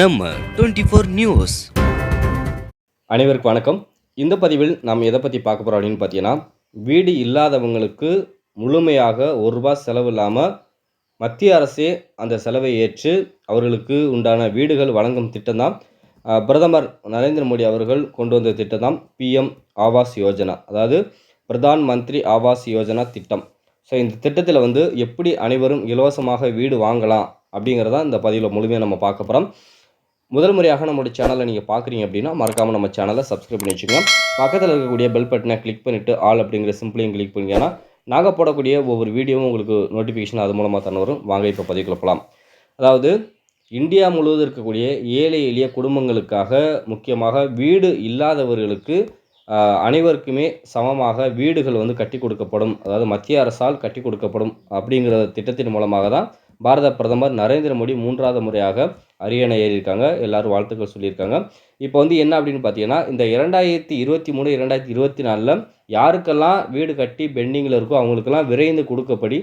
நம்ம twenty four news அனைவருக்கும் வணக்கம். இந்த பதிவில் நாம் எதை பற்றி பார்க்க போகிறோம் அப்படின்னு பார்த்தீங்கன்னா வீடு இல்லாதவங்களுக்கு முழுமையாக ஒரு ரூபா செலவு இல்லாமல் மத்திய அரசே அந்த செலவை ஏற்று அவர்களுக்கு உண்டான வீடுகள் வழங்கும் திட்டம் தான் பிரதமர் நரேந்திர மோடி அவர்கள் கொண்டு வந்த திட்டம் தான் பிஎம் ஆவாஸ் யோஜனா. அதாவது பிரதான் மந்திரி ஆவாஸ் யோஜனா திட்டம். ஸோ இந்த திட்டத்தில் வந்து எப்படி அனைவரும் இலவசமாக வீடு வாங்கலாம் அப்படிங்கிறத இந்த பதிவில் முழுமையாக நம்ம பார்க்க போகிறோம் முதல் முறையாக நம்மளுடைய சேனலை நீங்கள் பார்க்குறீங்க அப்படின்னா மறக்காமல் நம்ம சேனலை சப்ஸ்கிரைப் பண்ணி வச்சுக்கோங்க. பக்கத்தில் இருக்கக்கூடிய பெல் பட்டனை கிளிக் பண்ணிவிட்டு ஆல் அப்படிங்கிற சிம்பிளையும் கிளிக் பண்ணிங்கன்னா நாங்கள் போடக்கூடிய ஒவ்வொரு வீடியோவும் உங்களுக்கு நோட்டிஃபிகேஷன் அது மூலமாக தானே வரும். வாங்க இப்போ பதிவு போகலாம் அதாவது இந்தியா முழுவதும் இருக்கக்கூடிய ஏழை எளிய குடும்பங்களுக்காக முக்கியமாக வீடு இல்லாதவர்களுக்கு அனைவருக்குமே சமமாக வீடுகள் வந்து கட்டி கொடுக்கப்படும். அதாவது மத்திய அரசால் கட்டி கொடுக்கப்படும் அப்படிங்கிற திட்டத்தின் மூலமாக தான் பாரத பிரதமர் நரேந்திர மோடி மூன்றாவது முறையாக அரியணை ஏறியிருக்காங்க. எல்லாரும் வாழ்த்துக்கள் சொல்லியிருக்காங்க. இப்போ வந்து என்ன அப்படின்னு பார்த்தீங்கன்னா இந்த இரண்டாயிரத்தி இருபத்தி மூணு இரண்டாயிரத்தி இருபத்தி நாலில் யாருக்கெல்லாம் வீடு கட்டி பெண்டிங்கில் இருக்கோ அவங்களுக்கெல்லாம் விரைந்து கொடுக்கப்படி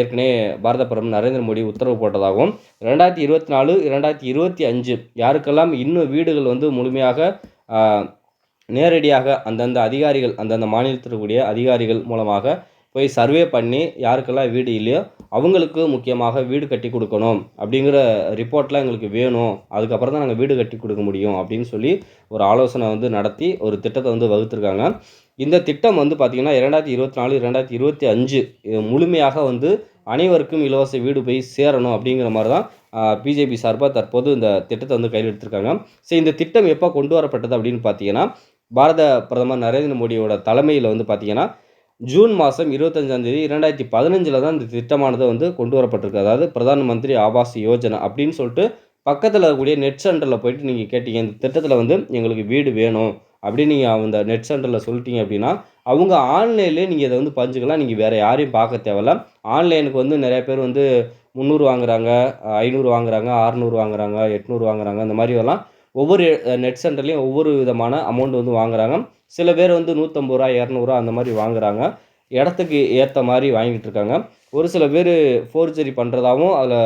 ஏற்கனவே பாரத பிரதமர் நரேந்திர மோடி உத்தரவு போட்டதாகவும் ரெண்டாயிரத்தி இருபத்தி நாலு இரண்டாயிரத்தி இருபத்தி அஞ்சு யாருக்கெல்லாம் இன்னும் வீடுகள் வந்து முழுமையாக நேரடியாக அந்தந்த அதிகாரிகள் அந்தந்த மாநிலத்தில் அதிகாரிகள் மூலமாக போய் சர்வே பண்ணி யாருக்கெல்லாம் வீடு இல்லையோ அவங்களுக்கு முக்கியமாக வீடு கட்டி கொடுக்கணும் அப்படிங்கிற ரிப்போர்ட்லாம் எங்களுக்கு வேணும். அதுக்கப்புறம் தான் நாங்கள் வீடு கட்டி கொடுக்க முடியும் அப்படின்னு சொல்லி ஒரு ஆலோசனை வந்து நடத்தி ஒரு திட்டத்தை வந்து வகுத்திருக்காங்க. இந்த திட்டம் வந்து பார்த்திங்கன்னா இரண்டாயிரத்தி இருபத்தி நாலு ரெண்டாயிரத்தி இருபத்தி அஞ்சு முழுமையாக வந்து அனைவருக்கும் இலவச வீடு போய் சேரணும் அப்படிங்கிற மாதிரி தான் பிஜேபி சார்பாக தற்போது இந்த திட்டத்தை வந்து கையில் எடுத்திருக்காங்க. சரி இந்த திட்டம் எப்போ கொண்டு வரப்பட்டது அப்படின்னு பார்த்தீங்கன்னா பாரத பிரதமர் நரேந்திர மோடியோட தலைமையில் வந்து பார்த்தீங்கன்னா ஜூன் மாதம் இருபத்தஞ்சாந்தேதி இரண்டாயிரத்தி பதினஞ்சில் தான் இந்த திட்டமானது வந்து கொண்டு வரப்பட்டிருக்கு. அதாவது பிரதான் மந்திரி ஆவாஸ் யோஜனா அப்படின்னு சொல்லிட்டு பக்கத்தில் இருக்கக்கூடிய நெட் சென்டரில் போயிட்டு நீங்கள் கேட்டீங்க இந்த திட்டத்தில் வந்து எங்களுக்கு வீடு வேணும் அப்படின்னு நீங்கள் அந்த நெட் சென்டரில் சொல்லிட்டீங்க அப்படின்னா அவங்க ஆன்லைன்லேயே நீங்கள் இதை வந்து பஞ்சுக்கலாம் நீங்கள் வேறு யாரையும் பார்க்க தேவையில்ல. ஆன்லைனுக்கு வந்து நிறைய பேர் வந்து முந்நூறு வாங்குறாங்க ஐநூறு வாங்குறாங்க அறநூறு வாங்குறாங்க எட்நூறு வாங்குறாங்க இந்த மாதிரி எல்லாம் ஒவ்வொரு நெட் சென்டர்லேயும் ஒவ்வொரு விதமான அமௌண்ட் வந்து வாங்குறாங்க. சில பேர் வந்து நூற்றம்பது ரூபா இரநூறுவா அந்த மாதிரி வாங்குறாங்க. இடத்துக்கு ஏற்ற மாதிரி வாங்கிட்டு இருக்காங்க. ஒரு சில பேர் ஃபோர்ஜரி பண்ணுறதாவும் அதில்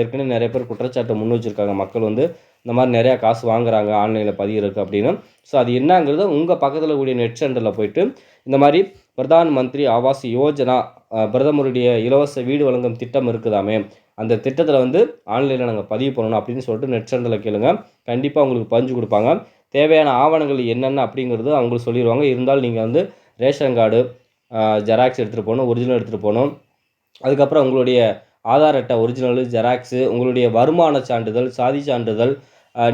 ஏற்கனவே நிறைய பேர் குற்றச்சாட்டை முன் வச்சுருக்காங்க. மக்கள் வந்து இந்த மாதிரி நிறையா காசு வாங்குறாங்க ஆன்லைனில் பதிகிறதுக்கு அப்படின்னு. ஸோ அது என்னங்கிறத உங்கள் பக்கத்தில் கூடிய நெட் சென்டரில் போயிட்டு இந்த மாதிரி பிரதான் மந்திரி ஆவாஸ் யோஜனா பிரதமருடைய இலவச வீடு வழங்கும் திட்டம் இருக்குதாமே? அந்த திட்டத்தில் வந்து ஆன்லைனில் நாங்கள் பதிவு பண்ணணும் அப்படின்னு சொல்லிட்டு நெட் சென்டரில் கேளுங்க. கண்டிப்பாக உங்களுக்கு பதிஞ்சு கொடுப்பாங்க. தேவையான ஆவணங்கள் என்னென்ன அப்படிங்கிறது அவங்களுக்கு சொல்லிடுவாங்க. இருந்தாலும் நீங்கள் வந்து ரேஷன் கார்டு ஜெராக்ஸ் எடுத்துகிட்டு போகணும் ஒரிஜினல் எடுத்துகிட்டு போகணும். அதுக்கப்புறம் உங்களுடைய ஆதார் அட்டை ஒரிஜினலு ஜெராக்ஸு உங்களுடைய வருமான சான்றிதழ் சாதி சான்றிதழ்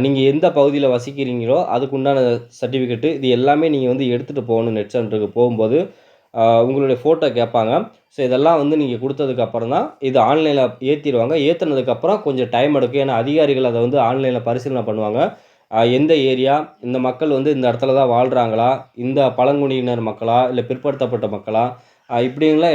நீங்கள் எந்த பகுதியில் வசிக்கிறீங்களோ அதுக்குண்டான சர்டிஃபிகேட்டு இது எல்லாமே நீங்கள் வந்து எடுத்துகிட்டு போகணும் நெட் சென்டருக்கு போகும்போது உங்களுடைய ஃபோட்டோ கேட்பாங்க. ஸோ இதெல்லாம் வந்து நீங்கள் கொடுத்ததுக்கப்புறம் தான் இது ஆன்லைனில் ஏற்றிடுவாங்க ஏற்றுனதுக்கப்புறம் கொஞ்சம் டைம் எடுக்கும். ஏன்னா அதிகாரிகள் அதை வந்து ஆன்லைனில் பரிசீலனை பண்ணுவாங்க. எந்த ஏரியா? இந்த மக்கள் வந்து இந்த இடத்துல தான் வாழ்கிறாங்களா இந்த பழங்குடியினர் மக்களா? இல்லை பிற்படுத்தப்பட்ட மக்களா? ஆஹ்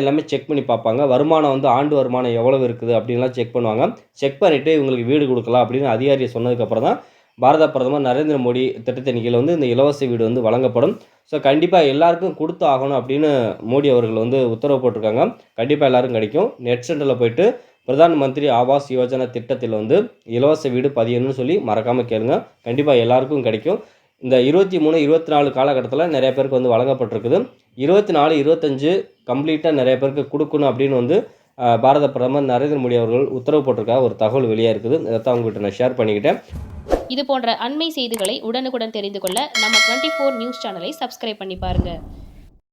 எல்லாமே செக் பண்ணி பார்ப்பாங்க. வருமானம் வந்து ஆண்டு வருமானம் எவ்வளவு இருக்குது அப்படின்லாம் செக் பண்ணுவாங்க. செக் பண்ணிவிட்டு இவங்களுக்கு வீடு கொடுக்கலாம் அப்படின்னு அதிகாரியை சொன்னதுக்கப்புறம் தான் பாரத பிரதமர் நரேந்திர மோடி திட்டத்தின் கீழே வந்து இந்த இலவச வீடு வந்து வழங்கப்படும். ஸோ கண்டிப்பாக எல்லாருக்கும் கொடுத்து ஆகணும் அப்படின்னு மோடி அவர்கள் வந்து உத்தரவு போட்டிருக்காங்க. கண்டிப்பாக எல்லாருக்கும் கிடைக்கும். நெட் சென்டரில் போயிட்டு பிரதான் மந்திரி ஆவாஸ் யோஜனா திட்டத்தில் வந்து இலவச வீடு பதியணும்னு சொல்லி மறக்காமல் கேளுங்க. கண்டிப்பாக எல்லாருக்கும் கிடைக்கும். இந்த இருபத்தி மூணு இருபத்தி நாலு காலகட்டத்தில் நிறைய பேருக்கு வந்து வழங்கப்பட்டிருக்குது. இருபத்தி நாலு இருபத்தஞ்சு கம்ப்ளீட்டாக நிறைய பேருக்கு கொடுக்கணும் அப்படின்னு வந்து பாரத பிரதமர் நரேந்திர மோடி அவர்கள் உத்தரவு போட்டிருக்காங்க ஒரு தகவல் வெளியாக இருக்குது. இதைத்தான் உங்கள்கிட்ட நான் ஷேர் பண்ணிக்கிட்டேன். இது போன்ற அண்மை செய்திகளை உடனுக்குடன் தெரிந்து கொள்ள நம்ம டுவெண்ட்டி ஃபோர் நியூஸ் சேனலை சப்ஸ்கிரைப் பண்ணி பாருங்கள்